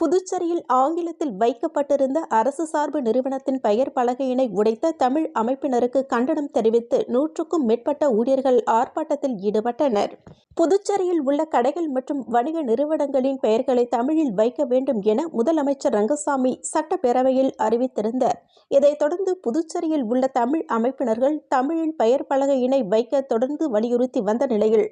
புதுச்சேரியில் ஆங்கிலத்தில் வைக்கப்பட்டிருந்த அரசு சார்பு நிறுவனத்தின் பெயர் பலகையினை உடைத்த தமிழ் அமைப்பினருக்கு கண்டனம் தெரிவித்து நூற்றுக்கும் மேற்பட்ட ஊழியர்கள் ஆர்ப்பாட்டத்தில் ஈடுபட்டனர். புதுச்சேரியில் உள்ள கடைகள் மற்றும் வணிக நிறுவனங்களின் பெயர்களை தமிழில் வைக்க வேண்டும் என முதலமைச்சர் ரங்கசாமி சட்டப்பேரவையில் அறிவித்திருந்தார். இதைத் தொடர்ந்து புதுச்சேரியில் உள்ள தமிழ் அமைப்பினர்கள் தமிழில் பெயர் பலகையினை வைக்க தொடர்ந்து வலியுறுத்தி வந்த நிலையில்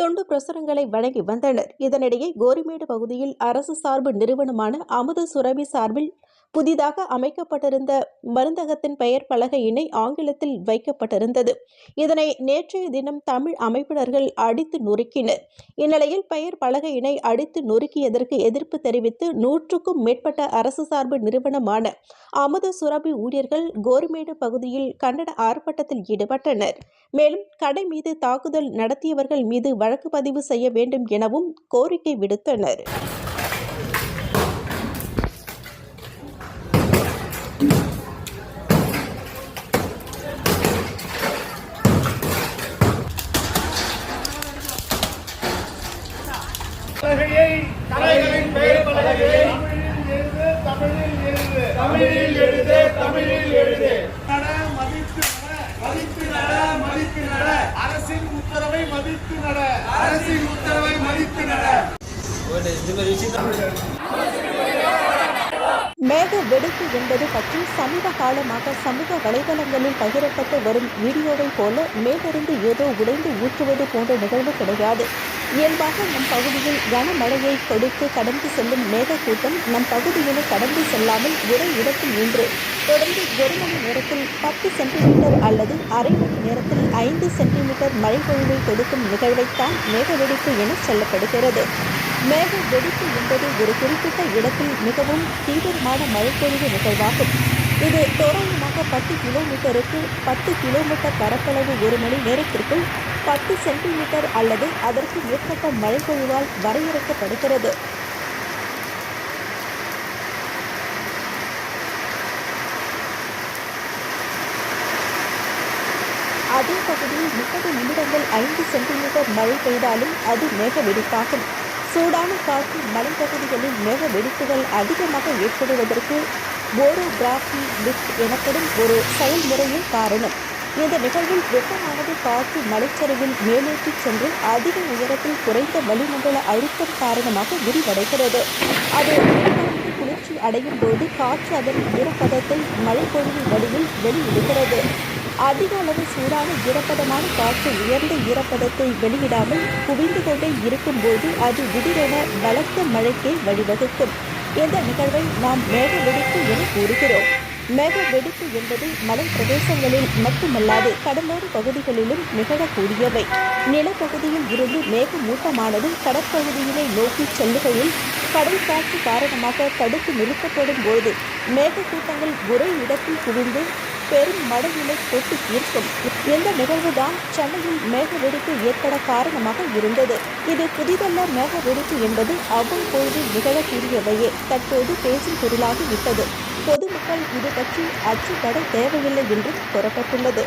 தொண்டு பிரசுரங்களை வழங்கி வந்தனர். இதனிடையே கோரிமேடு பகுதியில் அரசு சார்பு நிறுவனமான அமுத சுரபி சார்பில் புதிதாக அமைக்கப்பட்டிருந்த மருந்தகத்தின் பெயர் பலகையினை ஆங்கிலத்தில் வைக்கப்பட்டிருந்தது. இதனை நேற்றைய தினம் தமிழ் அமைப்பினர்கள் அடித்து நொறுக்கினர். இந்நிலையில் பெயர் பலகையினை அடித்து நொறுக்கியதற்கு எதிர்ப்பு தெரிவித்து நூற்றுக்கும் மேற்பட்ட அரசு சார்பு நிறுவனமான அமுத சுரபி ஊழியர்கள் கோரிமேடு பகுதியில் கண்டன ஆர்ப்பாட்டத்தில் ஈடுபட்டனர். மேலும் கடை மீது தாக்குதல் நடத்தியவர்கள் மீது வழக்கு பதிவு செய்ய வேண்டும் எனவும் கோரிக்கை விடுத்தனர். அரசின் உத்தரவை மதித்தனர் மேக வெடிப்பு என்பது பற்றி சமீப காலமாக சமூக வலைதளங்களில் பகிரப்பட்டு வரும் வீடியோவை போல மேலிருந்து ஏதோ உடைந்து ஊற்றுவது போன்ற நிகழ்வு கிடையாது. இயல்பாக நம் பகுதியில் கனமழையை கொடுத்து கடந்து செல்லும் மேகக்கூட்டம் நம் பகுதியினை கடந்து செல்லாமல் ஒரே இடத்தில் நின்று தொடர்ந்து ஒரு மணி நேரத்தில் பத்து சென்டிமீட்டர் அல்லது அரை மணி நேரத்தில் ஐந்து சென்டிமீட்டர் மழை பொழிவை கொடுக்கும் நிகழ்வைத்தான் மேக வெடிப்பு என சொல்லப்படுகிறது. மேக வெடிப்பு என்பது ஒரு குறிப்பிட்ட இடத்தில் மிகவும் தீவிரமான மழைப்பொழிவு நிகழ்வாகும். இது தோராயமாக பத்து கிலோமீட்டருக்கு பத்து கிலோமீட்டர் பரப்பளவு ஒரு மணி நேரத்திற்குள் பத்து சென்டிமீட்டர் அல்லது அதற்கு மேற்பட்ட மழைப்பொழிவால் வரையறுக்கப்படுகிறது. அதே பகுதியில் முப்பது நிமிடங்கள் ஐந்து சென்டிமீட்டர் மழை பெய்தாலும் அது மேக வெடிப்பாகும் சூடான காற்று மலைப்பகுதிகளில் மேக வெடிப்புகள் அதிகமாக ஏற்படுவதற்கு போரோகிராஃபி லிஃப்ட் எனப்படும் ஒரு செயல்முறையும் காரணம். இந்த நிகழ்வில் வெப்பமானது காற்று மலைச்சரிவில் மேலேற்றிச் சென்று அதிக உயரத்தில் குறைந்த வளிமண்டல அழுத்தம் காரணமாக விரிவடைகிறது. அது குளிர்ச்சி அடையும் போது காற்று அதன் ஈரப்பதத்தை மழைப்பொழிவு வழியில் வெளியிடுகிறது. அதிக அளவு சூடான ஈரப்பதமான காற்று உயர்ந்த ஈரப்பதத்தை வெளியிடாமல் குவிந்து கொண்டே இருக்கும்போது அது திடீரென பலத்த மழைக்கே வழிவகுக்கும். இந்த நிகழ்வை நாம் மேக வெடிப்பு என கூறுகிறோம். மேக வெடிப்பு என்பது மலை பிரதேசங்களில் மட்டுமல்லாது கடலோர பகுதிகளிலும் நிகழக்கூடியவை. நிலப்பகுதியில் இருந்து மேகமூட்டமானது கடற்பகுதியினை நோக்கி செல்லுகையில் கடல் காற்று காரணமாக தடுத்து நிறுத்தப்படும் போது மேகக்கூட்டங்கள் ஒரே இடத்தில் குவிந்து பெரும் மழையினை கொட்டி தீர்க்கும் இந்த நிகழ்வுதான் சென்னையில் மேக வெடிப்பு ஏற்பட காரணமாக இருந்தது. இது புதிதல்ல மேக வெடிப்பு என்பது அவ்வப்பொழுது நிகழக்கூடியவையே. தற்போது பேசும் பொருளாகி விட்டது பொதுமக்கள் இது பற்றி அச்சுப்பட தேவையில்லை என்றும் கூறப்பட்டுள்ளது.